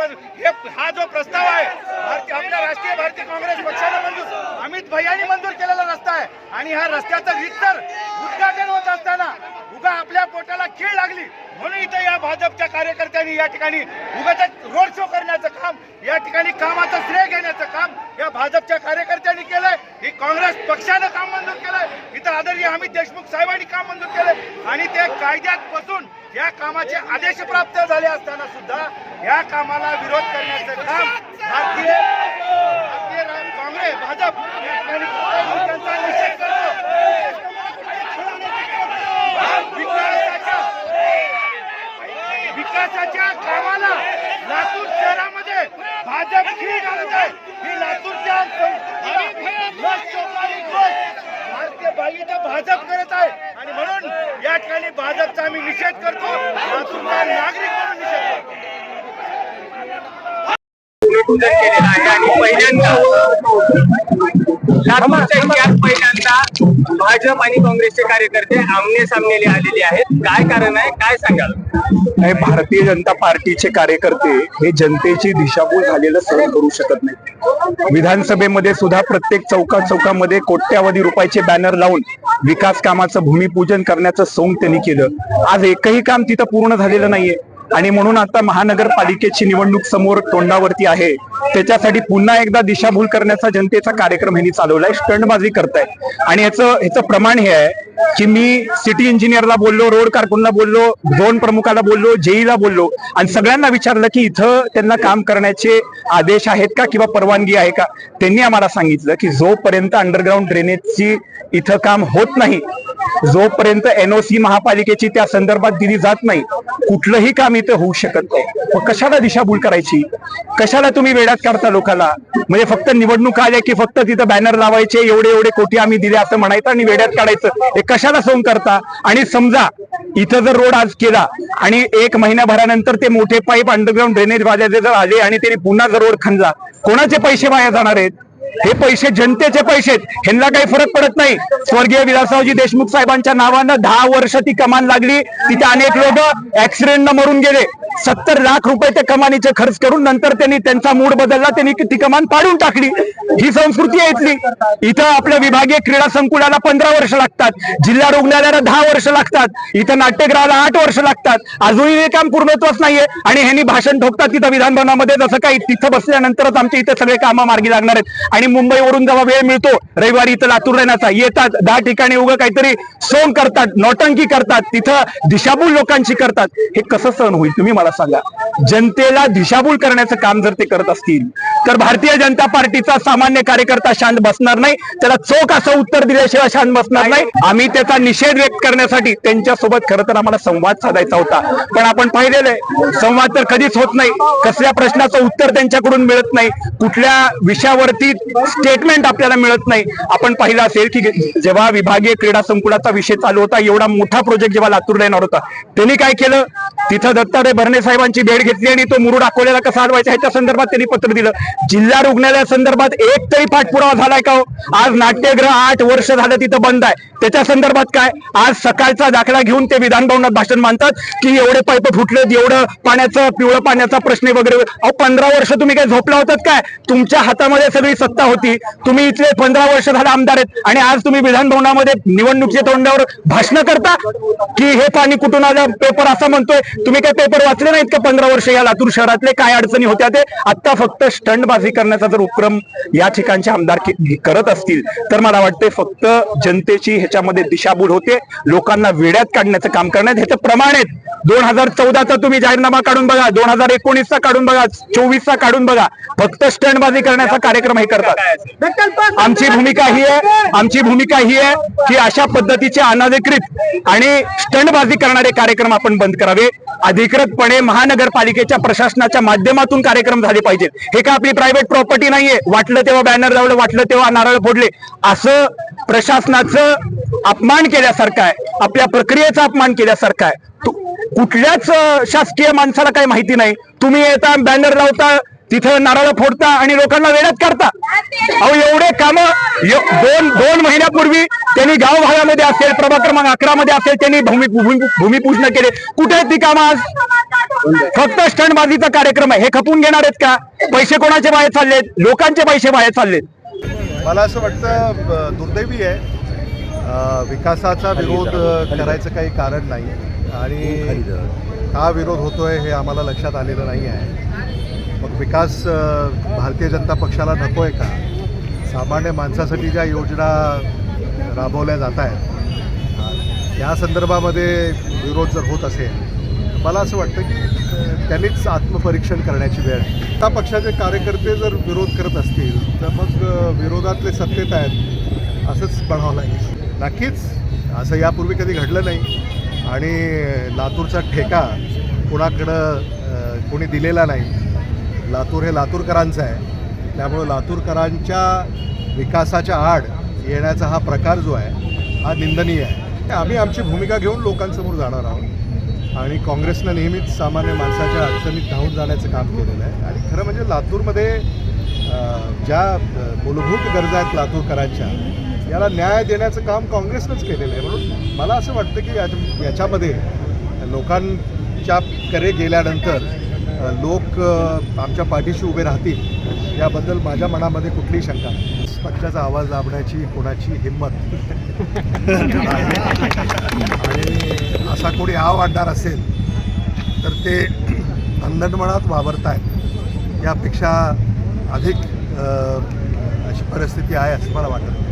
हे हे हा जो प्रस्ताव आहे भारतीय आपल्या राष्ट्रीय भारतीय काँग्रेस पक्षाने मंजूर. अमित भैयानी मंजूर केलेला रस्ता आहे. आणि ह्या रस्त्याचं रितसर उद्घाटन होत असताना उगा आपल्या पोटाला खीळ लागली. म्हणून इथं या भाजपच्या कार्यकर्त्यांनी या ठिकाणी उगाच रोड शो करण्याचं काम या ठिकाणी कामाचं श्रेय घेण्याचं काम या भाजपच्या कार्यकर्त्यांनी केलंय. ही काँग्रेस पक्षानं काम मंजूर केलंय. इथं आदरणीय अमित देशमुख साहेबांनी काम मंजूर केलंय. आणि ते कायद्यात बसून या कामाचे आदेश प्राप्त झाले असताना सुद्धा या कामाला विरोध करण्याचं काम भारतीय भारतीय काँग्रेस भाजप त्यांचा निषेध करतो. विकासाच्या विकासाच्या कामाला लातूर शहरामध्ये भाजप खीळ घालत आहे ही लातूरच्या लोकसभारी गोष्ट भारतीय बाईचं भाजप करत आहे आणि म्हणून या ठिकाणी भाजपचा आम्ही निषेध करतो लातूरचा नागरिक म्हणून निषेध करतो पूजन केलेलं आहे आणि पहिल्यांदा लातूरच्या इतिहास पहिल्यांदा भाजप आणि काँग्रेसचे कार्यकर्ते आमने सामनेले आलेले आहेत. काय कारण आहे? काय सांगाल? हे भारतीय जनता पार्टीचे कार्यकर्ते हे जनतेची दिशाभूल झालेलं सहन करू शकत नाही विधानसभेमध्ये सुद्धा प्रत्येक चौका चौकामध्ये कोट्यावधी रुपयाचे बॅनर लावून विकास कामाचं भूमिपूजन करण्याचं सोंग त्यांनी केलं. आज एकही काम तिथं पूर्ण झालेलं नाहीये. आणि म्हणून आता महानगरपालिकेची निवडणूक समोर तोंडावरती आहे. त्याच्यासाठी पुन्हा एकदा दिशाभूल करण्याचा जनतेचा कार्यक्रम यांनी चालवलाय स्टंडबाजी करताय. आणि याचं ह्याचं प्रमाण हे आहे की मी सिटी इंजिनियरला बोललो रोड कारकुनला बोललो झोन प्रमुखाला बोललो जेईला बोललो आणि सगळ्यांना विचारलं की इथं त्यांना काम करण्याचे आदेश आहेत का किंवा परवानगी आहे का? त्यांनी आम्हाला सांगितलं की जोपर्यंत अंडरग्राऊंड ड्रेनेजची इथं काम होत नाही जोपर्यंत एनओसी महापालिकेची त्या संदर्भात दिली जात नाही कुठलंही काम इथं होऊ शकत नाही. मग कशाला दिशाभूल करायची? कशाला तुम्ही वेड्यात काढता लोकांना म्हणजे फक्त निवडणूक आल्या की फक्त तिथं बॅनर लावायचे एवढे एवढे कोटी आम्ही दिले असं म्हणायचं आणि वेड्यात काढायचं? हे कशाला सोंग करता? आणि समजा इथं जर रोड आज केला आणि एक महिन्याभरानंतर ते मोठे पाईप अंडरग्राऊंड ड्रेनेज वाजायचे जर आले आणि त्यांनी पुन्हा जर रोड खणला कोणाचे पैसे वाया जाणार आहेत? हे पैसे जनतेचे पैसे आहेत. ह्यांना काही फरक पडत नाही. स्वर्गीय विलासरावजी देशमुख साहेबांच्या नावानं दहा वर्ष ती कमान लागली. तिथे अनेक लोक ऍक्सिडेंट मरून गेले. सत्तर लाख रुपये त्या कमानीचे खर्च करून नंतर त्यांनी त्यांचा मूड बदलला त्यांनी ती कमान पाडून टाकली. ही संस्कृती आहे इथली. इथं आपल्या विभागीय क्रीडा संकुलाला पंधरा वर्ष लागतात. जिल्हा रुग्णालयाला दहा वर्ष लागतात. इथं नाट्यगृहाला आठ वर्ष लागतात. अजूनही हे काम पूर्णत्वच नाहीये. आणि ह्यांनी भाषण ठोकतात तिथं विधानभवनामध्ये. जसं काही तिथं बसल्यानंतरच आमच्या इथं सगळे कामं मार्गी लागणार आहेत. आणि मुंबईवरून जेव्हा वेळ मिळतो रविवारी इथं लातूर येण्याचा येतात. दहा ठिकाणी उगं काहीतरी सोंग करतात नौटंकी करतात. तिथं दिशाभूल लोकांची करतात. हे कसं सण होईल? तुम्ही मला सांगा. जनतेला दिशाभूल करण्याचं काम जर ते करत असतील तर भारतीय जनता पार्टीचा सामान्य कार्यकर्ता शांत बसणार नाही त्याला चोख असं उत्तर दिल्याशिवाय शांत बसणार नाही. आम्ही त्याचा निषेध व्यक्त करण्यासाठी त्यांच्यासोबत खरं तर आम्हाला संवाद साधायचा होता. पण आपण पाहिलेलं आहे संवाद तर कधीच होत नाही. कसल्या प्रश्नाचं उत्तर त्यांच्याकडून मिळत नाही. कुठल्या विषयावरती स्टेटमेंट आपल्याला मिळत नाही. आपण पाहिलं असेल की जेव्हा विभागीय क्रीडा संकुलाचा विषय चालू होता एवढा मोठा प्रोजेक्ट जेव्हा लातूरला येणार होता त्यांनी काय केलं? तिथं दत्तारे भरणे साहेबांची भेट घेतली आणि तो मुरुड अकोल्याला कसा हलवायचा ह्याच्या संदर्भात त्यांनी पत्र दिलं. जिल्हा रुग्णालया संदर्भात एक तरी पाठपुरावा झालाय का हो? आज नाट्यगृह आठ वर्ष झालं तिथं बंद आहे. त्याच्या संदर्भात काय? आज सकाळचा दाखला घेऊन ते विधानभवनात भाषण मानतात की एवढे पाईप फुटलेत एवढं पाण्याचं पिवळं पाण्याचा प्रश्न वगैरे. अहो पंधरा वर्ष तुम्ही काय झोपला होतात काय? तुमच्या हातामध्ये सगळी सत्ता होती. तुम्ही इथले पंधरा वर्ष झाले आमदार आहेत. आणि आज तुम्ही विधानभवनामध्ये निवडणुकीच्या तोंडावर भाषण करता? की हे पाणी कुठून आलं? पेपर असं म्हणतोय. तुम्ही काय पेपर वाचले नाहीत का पंधरा वर्ष या लातूर शहरातले काय अडचणी होत्या ते? आता फक्त स्टंटबाजी करण्याचा जर उपक्रम या ठिकाणचे आमदार करत असतील तर मला वाटते फक्त जनतेची ह्याच्यामध्ये दिशाभूल होते. लोकांना वेड्यात काढण्याचं काम करण्यात ह्याचं प्रमाण आहेत दोन हजार चौदाचा तुम्ही जाहीरनामा काढून बघा. दोन हजार एकोणीसचा काढून बघा. चोवीसचा काढून बघा. फक्त स्टंटबाजी करण्याचा कार्यक्रम हे करतात. आमची भूमिका ही आहे. आमची भूमिका ही आहे की अशा पद्धतीचे अनधिकृत आणि स्टंटबाजी करणारे कार्यक्रम आपण बंद करावे. अधिकृतपणे महानगरपालिकेच्या प्रशासनाच्या माध्यमातून कार्यक्रम झाले पाहिजेत हे का आपली प्रायव्हेट प्रॉपर्टी नाहीये. वाटलं तेव्हा बॅनर लावलं वाटलं तेव्हा नारळ फोडले. असं प्रशासनाचं अपमान केल्यासारखं आहे. आपल्या प्रक्रियेचा अपमान केल्यासारखं आहे. कुठल्याच शासकीय माणसाला काही माहिती नाही. तुम्ही येता बॅनर लावता तिथे नारळ फोडता आणि लोकांना वेळात करता अहो एवढे काम दोन दोन महिन्यापूर्वी त्यांनी गाव भागामध्ये असेल प्रभाग क्रमांक अकरा मध्ये असेल त्यांनी भूमिपूजन केले. कुठे आहेत ती कामं आज? फक्त स्टंटबाजीचा कार्यक्रम आहे. हे खपून घेणार आहेत का? पैसे कोणाचे बाहेर चाललेत? लोकांचे पैसे बाहेर चाललेत. मला असं वाटतं दुर्दैवी आहे. विकासाचा विरोध करायचं काही कारण नाही. आणि का विरोध होतोय हे आम्हाला लक्षात आलेलं नाही आहे. मग विकास भारतीय जनता पक्षाला नको आहे का? सामान्य माणसासाठी ज्या योजना राबवल्या जात आहेत या संदर्भामध्ये विरोध जर होत असेल मला असं वाटतं की त्यांनीच आत्मपरीक्षण करण्याची वेळ आहे. त्या पक्षाचे कार्यकर्ते जर विरोध करत असतील तर मग विरोधातले सत्तेत आहेत असंच म्हणावं लागेल. नक्कीच असं यापूर्वी कधी घडलं नाही. आणि लातूरचा ठेका कुणाकडं कोणी दिलेला नाही. लातूर हे लातूरकरांचं आहे. त्यामुळं लातूरकरांच्या विकासाच्या आड येण्याचा हा प्रकार जो आहे हा निंदनीय आहे. आम्ही आमची भूमिका घेऊन लोकांसमोर जाणार आहोत. आणि काँग्रेसनं नेहमीच सामान्य माणसाच्या अडचणीत धावून जाण्याचं काम केलेलं आहे. आणि खरं म्हणजे लातूरमध्ये ज्या मूलभूत गरजा आहेत लातूरकरांच्या याला न्याय देण्याचं काम काँग्रेसनंच केलेलं आहे म्हणून मला असं वाटतं की याच्या याच्यामध्ये लोकांच्या करे गेल्यानंतर लोक आमच्या पाठीशी उभे राहतील याबद्दल माझ्या मनामध्ये कुठलीही शंका पक्षाचा आवाज दाबण्याची कोणाची हिंमत? आणि असा कोणी आव आणणार असेल तर ते आलडमनात वावरत आहेत यापेक्षा अधिक अशी परिस्थिती आहे असं मला वाटतं.